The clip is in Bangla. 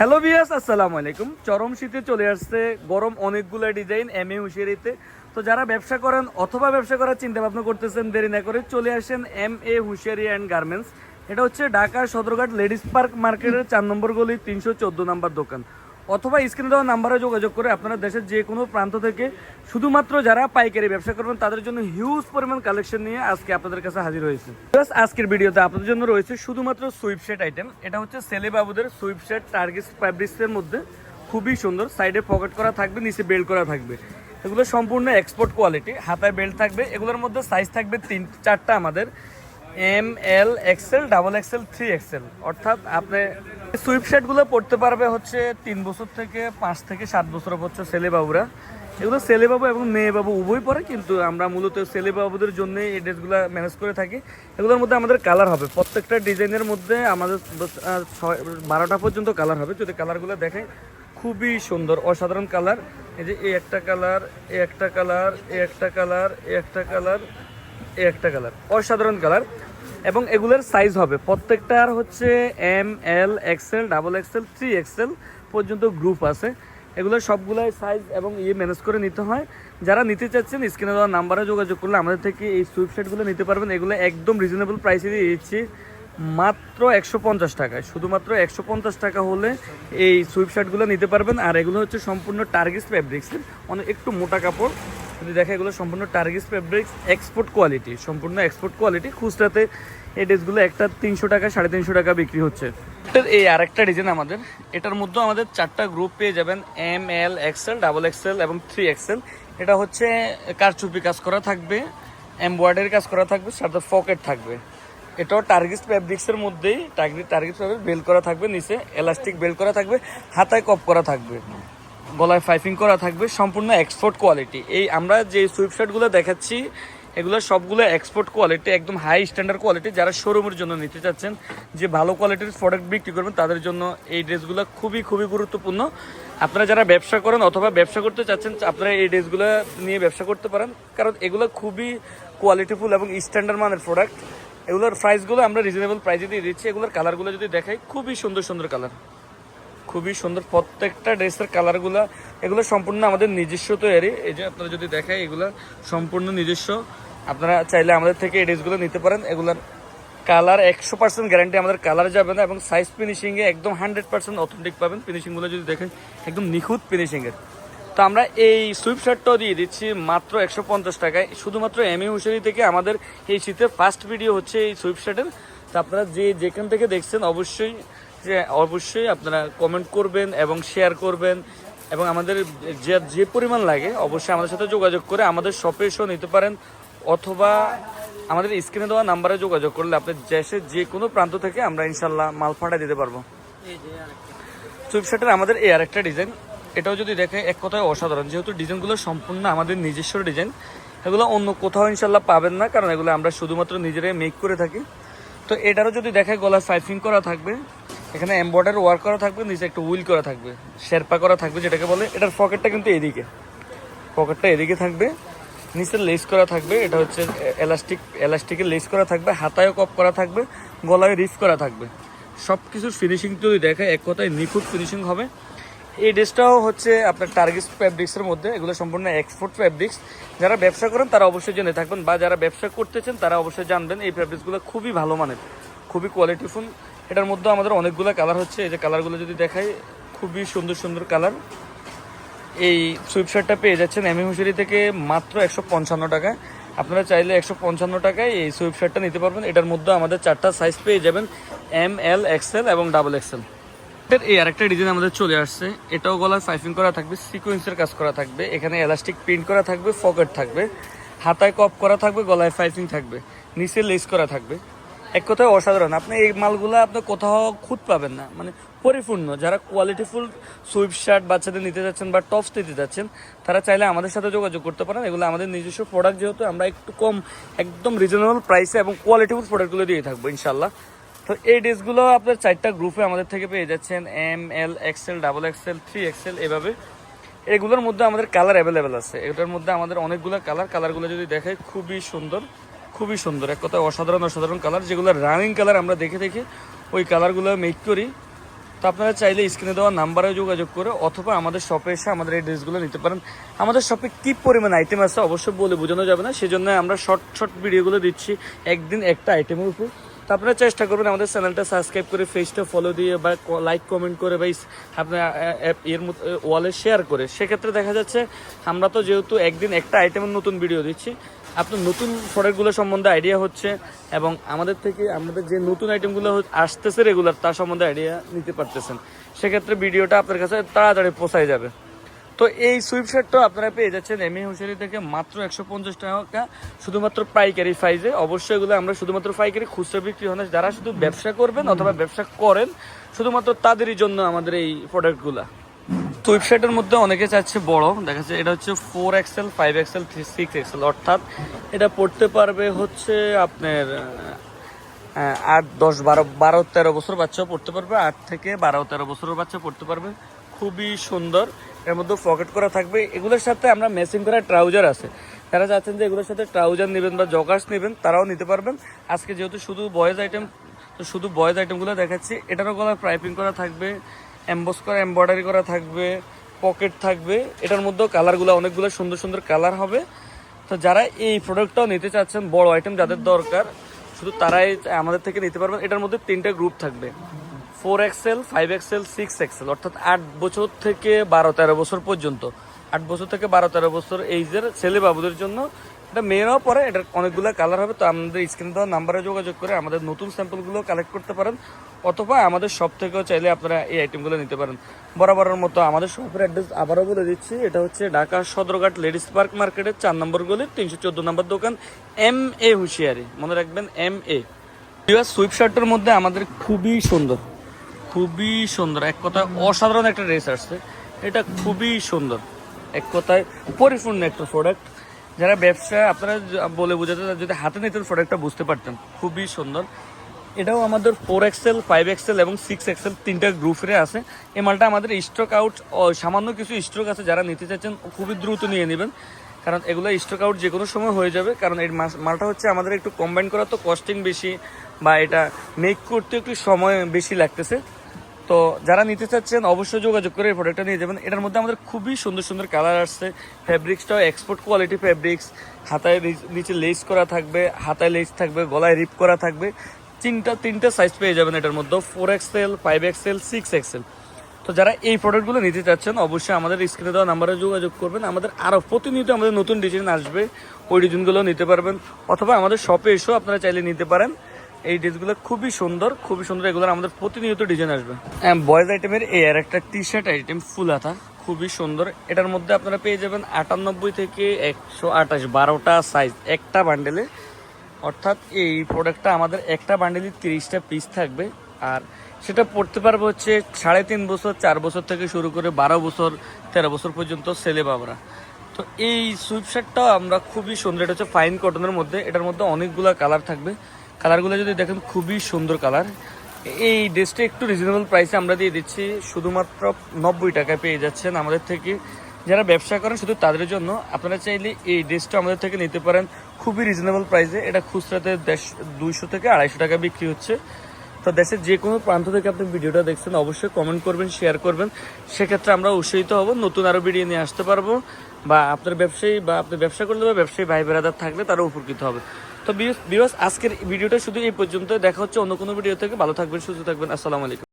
হ্যালো বিয়াস আসসালামু আলাইকুম। চরম শীতে চলে আসছে গরম অনেকগুলো ডিজাইন এম এ হুশিয়ারিতে। তো যারা ব্যবসা করেন অথবা ব্যবসা করার চিন্তা ভাবনা করতেছেন, দেরি না করে চলে আসেন M A hosiery and garments এটা হচ্ছে ঢাকা সদরঘাট লেডিস পার্ক মার্কেটের চার নম্বর গলি, তিনশো চোদ্দ নম্বর দোকান। অথবা স্ক্রিনে দেওয়া নাম্বারে যোগাযোগ করে আপনারা দেশের যে কোনো প্রান্ত থেকে শুধুমাত্র যারা পাইকারি ব্যবসা করবেন, তাদের জন্য হিউজ পরিমাণ কালেকশন নিয়ে আজকে আপনাদের কাছে হাজির হয়েছে। Just আজকের ভিডিওতে আপনাদের জন্য রয়েছে শুধুমাত্র সুইপ সেট আইটেম এটা হচ্ছে সেলে বাবুদের সুইপ টার্গিস ফ্যাব্রিক্সের মধ্যে। খুবই সুন্দর। সাইডে পকেট করা থাকবে, নিচে বেল্ট করা থাকবে। এগুলো সম্পূর্ণ এক্সপোর্ট কোয়ালিটি হাতায় বেল্ট থাকবে। এগুলোর মধ্যে সাইজ থাকবে তিন, চারটা আমাদের। M L XL double XL three XL অর্থাৎ আপনি সুইপগুলো পড়তে পারবে হচ্ছে তিন বছর থেকে পাঁচ থেকে সাত বছর হচ্ছে ছেলে বাবুরা। এগুলো ছেলে বাবু এবং মেয়ে বাবু উভয় পরে, কিন্তু আমরা মূলত ছেলে বাবুদের জন্য এই ড্রেসগুলো ম্যানেজ করে থাকি। এগুলোর মধ্যে আমাদের কালার হবে। প্রত্যেকটা ডিজাইনের মধ্যে আমাদের ছয়, বারোটা পর্যন্ত কালার হবে। যদি কালারগুলো দেখেন খুবই সুন্দর, অসাধারণ কালার এই যে এই একটা কালার এই একটা কালার এই একটা কালার এই একটা কালার এই একটা কালার অসাধারণ কালার এবং এগুলোর সাইজ হবে। প্রত্যেকটার হচ্ছে M L XL double XL three XL পর্যন্ত গ্রুপ আছে। এগুলো সবগুলাই সাইজ এবং ইয়ে ম্যানেজ করে নিতে হয়। যারা নিতে চাচ্ছেন স্ক্রিনে দেওয়া নাম্বারে যোগাযোগ করলে আমাদের থেকে এই সুইপ সেটগুলো নিতে পারবেন। এগুলো একদম রিজনেবল প্রাইসে দিয়ে দিচ্ছি। মাত্র একশো পঞ্চাশ টাকায়। শুধুমাত্র একশো পঞ্চাশ টাকা হলে এই সুইপ শার্টগুলো নিতে পারবেন। আর এগুলো হচ্ছে সম্পূর্ণ টার্গিস ফ্যাব্রিক্সের অনেক একটু মোটা কাপড়। যদি দেখে, এগুলো সম্পূর্ণ টার্গিস ফ্যাব্রিক্স এক্সপোর্ট কোয়ালিটি সম্পূর্ণ এক্সপোর্ট কোয়ালিটি খুচরাতে এই ড্রেসগুলো একটা তিনশো টাকা, সাড়ে তিনশো টাকা বিক্রি হচ্ছে। এই আরেকটা ডিজাইন আমাদের। এটার মধ্যেও আমাদের চারটা গ্রুপ পেয়ে যাবেন M L XL double XL এবং থ্রি এক্সেল এটা হচ্ছে কারচুপি কাজ করা থাকবে এমব্রয়ডারি কাজ করা থাকবে, সাথে পকেট থাকবে। এটাও টার্গিস ফ্যাব্রিক্সের মধ্যেই টার্গিস টার্গিস ফ্যাব্রিক বেল করা থাকবে, নিচে এলাস্টিক বেল করা থাকবে, হাতায় কপ করা থাকবে। গলায় ফাইফিং করা থাকবে, সম্পূর্ণ এক্সপোর্ট কোয়ালিটি এই আমরা যে সুইপ শার্টগুলো দেখাচ্ছি, এগুলো সবগুলো এক্সপোর্ট কোয়ালিটি একদম হাই স্ট্যান্ডার্ড কোয়ালিটি যারা শোরুমের জন্য নিতে চাচ্ছেন, যে ভালো কোয়ালিটির প্রোডাক্ট বিক্রি করবেন, তাদের জন্য এই ড্রেসগুলো খুবই খুবই গুরুত্বপূর্ণ। আপনারা যারা ব্যবসা করেন অথবা ব্যবসা করতে চাচ্ছেন, আপনারা এই ড্রেসগুলো নিয়ে ব্যবসা করতে পারেন। কারণ এগুলো খুবই কোয়ালিটিফুল এবং স্ট্যান্ডার্ড মানের প্রোডাক্ট এগুলোর প্রাইসগুলো আমরা রিজনেবল প্রাইসে দিয়ে দিচ্ছি। এগুলোর কালারগুলো যদি দেখাই, খুবই সুন্দর সুন্দর কালার খুবই সুন্দর। প্রত্যেকটা ড্রেসের কালারগুলো, এগুলো সম্পূর্ণ আমাদের নিজস্ব তৈরি। এই যে আপনারা যদি দেখাই এগুলো সম্পূর্ণ নিজস্ব। আপনারা চাইলে আমাদের থেকে এই ড্রেসগুলো নিতে পারেন। এগুলোর কালার একশো পার্সেন্ট গ্যারান্টি আমাদের কালার যাবে না এবং সাইজ ফিনিশিংয়ে একদম হান্ড্রেড পার্সেন্ট অথেন্টিক পাবেন। ফিনিশিংগুলো যদি দেখেন, একদম নিখুঁত ফিনিশিংয়ের তো আমরা এই সুইপ শার্টটাও দিয়ে দিচ্ছি মাত্র একশো পঞ্চাশ টাকায়। শুধুমাত্র এম এ হুশারি থেকে আমাদের এই শীতের ফার্স্ট ভিডিও হচ্ছে এই সুইপ শার্টের তো আপনারা যে যেখান থেকে দেখছেন, অবশ্যই যে অবশ্যই আপনারা কমেন্ট করবেন এবং শেয়ার করবেন এবং আমাদের যে যে পরিমাণ লাগে অবশ্যই আমাদের সাথে যোগাযোগ করে আমাদের শপে এসেও নিতে পারেন অথবা আমাদের স্ক্রিনে দেওয়া নাম্বারে যোগাযোগ করলে আপনি দেশের যে কোনো প্রান্ত থেকে আমরা ইনশাল্লাহ মাল ফাটাই দিতে পারব। সুইপ শার্টের আমাদের এই আরেকটা ডিজাইন এটাও যদি দেখে এক কথায় অসাধারণ। যেহেতু ডিজাইনগুলো সম্পূর্ণ আমাদের নিজস্ব ডিজাইন এগুলো অন্য কোথাও ইনশাল্লাহ পাবেন না, কারণ এগুলো আমরা শুধুমাত্র নিজেরাই মেক করে থাকি। তো এটারও যদি দেখে গলা সাইফিং করা থাকবে এখানে এম্বয়ডারি ওয়ার্ক করা থাকবে, নিচে একটু উইল করা থাকবে, শেরপা করা থাকবে যেটাকে বলে। এটার পকেটটা কিন্তু এদিকে। পকেটটা এদিকে থাকবে। নিচে লেস করা থাকবে, এটা হচ্ছে এলাস্টিক এলাস্টিকের লেস করা থাকবে, হাতায়ও কপ করা থাকবে, গলায় রিফ করা থাকবে। সব কিছুর ফিনিশিং যদি দেখে এক কথায় নিখুঁত ফিনিশিং হবে। এই ড্রেসটাও হচ্ছে আপনার টার্গিস ফ্যাব্রিক্সের মধ্যে, এগুলো সম্পূর্ণ এক্সপোর্ট ফ্যাব্রিক্স যারা ব্যবসা করেন, তারা অবশ্যই জেনে থাকবেন, বা যারা ব্যবসা করতেছেন তারা অবশ্যই জানবেন, এই ফ্যাব্রিক্সগুলো খুবই ভালো মানের, খুবই কোয়ালিটিফুল এটার মধ্যে আমাদের অনেকগুলো কালার হচ্ছে। এই যে কালারগুলো যদি দেখাই, খুবই সুন্দর সুন্দর কালার এই সুইপশার্টটা পেয়ে যাচ্ছেন এমি হুশারি থেকে মাত্র একশো পঞ্চান্ন টাকায়। আপনারা চাইলে একশো পঞ্চান্ন টাকায় এই সুইপশার্টটা নিতে পারবেন। এটার মধ্যে আমাদের চারটা সাইজ পেয়ে যাবেন এম এল এক্সেল এবং ডাবল এক্সেল এর এই আরেকটা ডিজাইন আমাদের চলে আসছে। এটাও গলায় ফাইফিং করা থাকবে সিকোয়েন্সের কাজ করা থাকবে। এখানে এলাস্টিক প্রিন্ট করা থাকবে পকেট থাকবে। হাতায় কপ করা থাকবে, গলায় ফাইফিং থাকবে। নিচে লেস করা থাকবে। এক কথায় অসাধারণ। আপনি এই মালগুলো আপনি কোথাও খুঁত পাবেন না। মানে পরিপূর্ণ। যারা কোয়ালিটিফুল সুইপ শার্ট বাচ্চাদের নিতে যাচ্ছেন বা টপস নিতে যাচ্ছেন, তারা চাইলে আমাদের সাথে যোগাযোগ করতে পারেন। এগুলো আমাদের নিজস্ব প্রোডাক্ট যেহেতু, আমরা একটু কম, একদম রিজনেবল প্রাইসে এবং কোয়ালিটিফুল প্রোডাক্টগুলো দিয়ে থাকব ইনশাল্লাহ তো এই ড্রেসগুলো আপনার চারটা গ্রুপে আমাদের থেকে পেয়ে যাচ্ছেন M L XL double XL three XL এভাবে। এগুলোর মধ্যে আমাদের কালার অ্যাভেলেবেল আছে। এটার মধ্যে আমাদের অনেকগুলো কালার কালারগুলো যদি দেখে খুবই সুন্দর। খুবই সুন্দর। এক কথায় অসাধারণ অসাধারণ কালার যেগুলো রানিং কালার আমরা দেখে দেখে ওই কালারগুলো মেক করি। তো আপনারা চাইলে স্ক্রিনে দেওয়া নাম্বারে যোগাযোগ করে অথবা আমাদের শপে এসে আমাদের এই ড্রেসগুলো নিতে পারেন। আমাদের শপে কী পরিমাণ আইটেম আছে অবশ্যই বলে বোঝানো যাবে না। সেজন্য আমরা শর্ট শর্ট ভিডিওগুলো দিচ্ছি একদিন একটা আইটেমের উপর। তো আপনারা চেষ্টা করবেন আমাদের চ্যানেলটা সাবস্ক্রাইব করে ফেসটা ফলো দিয়ে বা লাইক কমেন্ট করে বা আপনার এর ওয়ালে শেয়ার করে। সেক্ষেত্রে দেখা যাচ্ছে আমরা তো যেহেতু একদিন একটা আইটেমের নতুন ভিডিও দিচ্ছি আপনার নতুন প্রোডাক্টগুলো সম্বন্ধে আইডিয়া হচ্ছে এবং আমাদের থেকে আমাদের যে নতুন আইটেমগুলো আসতেছে রেগুলার তার সম্বন্ধে আইডিয়া নিতে পারতেছেন। সেক্ষেত্রে ভিডিওটা আপনার কাছে তাড়াতাড়ি পৌঁছায় যাবে। তো এই সুইপ শার্টটা আপনারা পেয়ে যাচ্ছেন এমএ হুশারি থেকে মাত্র একশো পঞ্চাশ টাকা। শুধুমাত্র পাইকারি প্রাইজে অবশ্যই এগুলো আমরা শুধুমাত্র পাইকারি খুচরা বিক্রি হয় না, যারা শুধু ব্যবসা করবেন অথবা ব্যবসা করেন, শুধুমাত্র তাদেরই জন্য আমাদের এই প্রোডাক্টগুলা শার্টের মধ্যে অনেকে চাচ্ছে বড়। দেখা যাচ্ছে এটা হচ্ছে four XL five XL three six XL অর্থাৎ এটা পড়তে পারবে হচ্ছে আপনার আট, দশ, বারো বারো, তেরো বছর বাচ্চাও পড়তে পারবে, আট থেকে বারো, তেরো বছরের বাচ্চা পড়তে পারবে। খুবই সুন্দর। এর মধ্যে পকেট করা থাকবে। এগুলোর সাথে আমরা ম্যাচিং করা ট্রাউজার আছে। যারা চাচ্ছেন যে এগুলোর সাথে ট্রাউজার নেবেন বা জগার্স নেবেন, তারাও নিতে পারবেন। আজকে যেহেতু শুধু বয়েজ আইটেম তো শুধু বয়েজ আইটেমগুলো দেখাচ্ছি, এটারও গলার পাইপিং করা থাকবে। এম্বস করা এমব্রয়ডারি করা থাকবে পকেট থাকবে, এটার মধ্যেও কালারগুলো অনেকগুলো সুন্দর সুন্দর কালার হবে। তো যারা এই প্রোডাক্টটাও নিতে চাচ্ছেন, বড় আইটেম যাদের দরকার, শুধু তারাই আমাদের থেকে নিতে পারবেন। এটার মধ্যে তিনটা গ্রুপ থাকবে। Four XL five XL six XL অর্থাৎ আট বছর থেকে বারো তেরো বছর পর্যন্ত। আট বছর থেকে বারো তেরো বছর এইজের ছেলে বাবুদের জন্য এটা মেয়েরাও পরে এটার অনেকগুলো কালার হবে, তো আমাদের স্ক্রিনে দেওয়া নাম্বারে যোগাযোগ করে আমাদের নতুন স্যাম্পলগুলো কালেক্ট করতে পারেন, অথবা আমাদের শপ থেকেও চাইলে আপনারা এই আইটেমগুলো নিতে পারেন। বরাবরের মতো আমাদের শপের অ্যাড্রেস আবারও বলে দিচ্ছি, এটা হচ্ছে ঢাকা সদরঘাট লেডিস পার্ক মার্কেটের চার নম্বর গলির তিনশো চোদ্দ নম্বর দোকান এম এ হুঁশিয়ারি, মনে রাখবেন এম এ সুইপ শার্টের মধ্যে আমাদের খুবই সুন্দর খুবই সুন্দর, এক কথায় অসাধারণ একটা ড্রেস আসছে, এটা খুবই সুন্দর, এক কথায় পরিপূর্ণ একটা প্রোডাক্ট যারা ব্যবসা আপনারা বলে বোঝাতে যদি হাতে নিতেন প্রোডাক্টটা বুঝতে পারতেন। খুবই সুন্দর। এটাও আমাদের ফোর এক্সেল ফাইভ এক্সেল এবং সিক্স এক্সেল তিনটা গ্রুপে আছে। এই মালটা আমাদের স্টক আউট সামান্য কিছু স্টক আছে যারা নিতে চাচ্ছেন, খুবই দ্রুত নিয়ে নেবেন। কারণ এগুলো স্টক আউট যে কোনো সময় হয়ে যাবে, কারণ এই মালটা হচ্ছে আমাদের একটু কম্বাইন করা, তো কস্টিং বেশি বা এটা মেক করতে একটু সময় বেশি লাগতেছে। তো যারা নিতে চাচ্ছেন, অবশ্যই যোগাযোগ করে এই প্রোডাক্টটা নিয়ে যাবেন। এটার মধ্যে আমাদের খুবই সুন্দর সুন্দর কালার আসছে। ফ্যাব্রিক্সটাও এক্সপোর্ট কোয়ালিটি ফ্যাব্রিক্স হাতায় নিচে লেস করা থাকবে, হাতায় লেস থাকবে, গলায় রিপ করা থাকবে। তিনটা তিনটা সাইজ পেয়ে যাবেন এটার মধ্যে। Four XL five XL six XL তো যারা এই প্রোডাক্টগুলো নিতে চাচ্ছেন, অবশ্যই আমাদের স্ক্রিনে দেওয়া নাম্বারে যোগাযোগ করবেন। আমাদের আরও প্রতিনিয়ত আমাদের নতুন ডিজাইন আসবে। ওই ডিজাইনগুলো নিতে পারবেন। অথবা আমাদের শপে এসেও আপনারা চাইলে নিতে পারেন। এই ড্রেসগুলো খুবই সুন্দর খুবই সুন্দর। এগুলো আমাদের প্রতিনিয়ত ডিজাইন আসবে। বয়েজ আইটেমের এই আর একটা টি শার্ট আইটেম ফুল হাতা, খুবই সুন্দর। এটার মধ্যে আপনারা পেয়ে যাবেন আটানব্বই থেকে একশো আঠাশ বারোটা সাইজ একটা বান্ডেলে অর্থাৎ এই প্রোডাক্টটা আমাদের একটা বান্ডেলে তিরিশটা পিস থাকবে। আর সেটা পড়তে পারবে হচ্ছে সাড়ে তিন বছর, চার বছর থেকে শুরু করে বারো বছর, তেরো বছর পর্যন্ত ছেলে বাবরা তো এই সুইপ শার্টটাও আমরা খুবই সুন্দর, এটা হচ্ছে ফাইন কটনের মধ্যে। এটার মধ্যে অনেকগুলো কালার থাকবে। কালারগুলো যদি দেখেন, খুবই সুন্দর কালার। এই ড্রেসটা একটু রিজনেবল প্রাইসে আমরা দিয়ে দিচ্ছি। শুধুমাত্র নব্বই টাকায় পেয়ে যাচ্ছেন আমাদের থেকে। যারা ব্যবসা করেন, শুধু তাদের জন্য। আপনারা চাইলে এই ড্রেসটা আমাদের থেকে নিতে পারেন। খুবই রিজনেবল প্রাইসে এটা খুচরাতে দেশ দুইশো থেকে আড়াইশো টাকা বিক্রি হচ্ছে। তো দেশের যে কোনো প্রান্ত থেকে আপনি ভিডিওটা দেখছেন, অবশ্যই কমেন্ট করবেন শেয়ার করবেন। সেক্ষেত্রে আমরা উৎসাহিত হব। নতুন আরও ভিডিও নিয়ে আসতে পারব। বা আপনার ব্যবসায়ী বা আপনি ব্যবসা করলে বা ব্যবসায়ী ভাই বেড়াদার থাকলে তারা উপকৃত হবে। তো বিবাস আজকের ভিডিওটা শুধু এই পর্যন্ত দেখা হচ্ছে অন্য কোনো ভিডিও থেকে ভালো থাকবেন, সুস্থ থাকবেন। আসসালামু আলাইকুম।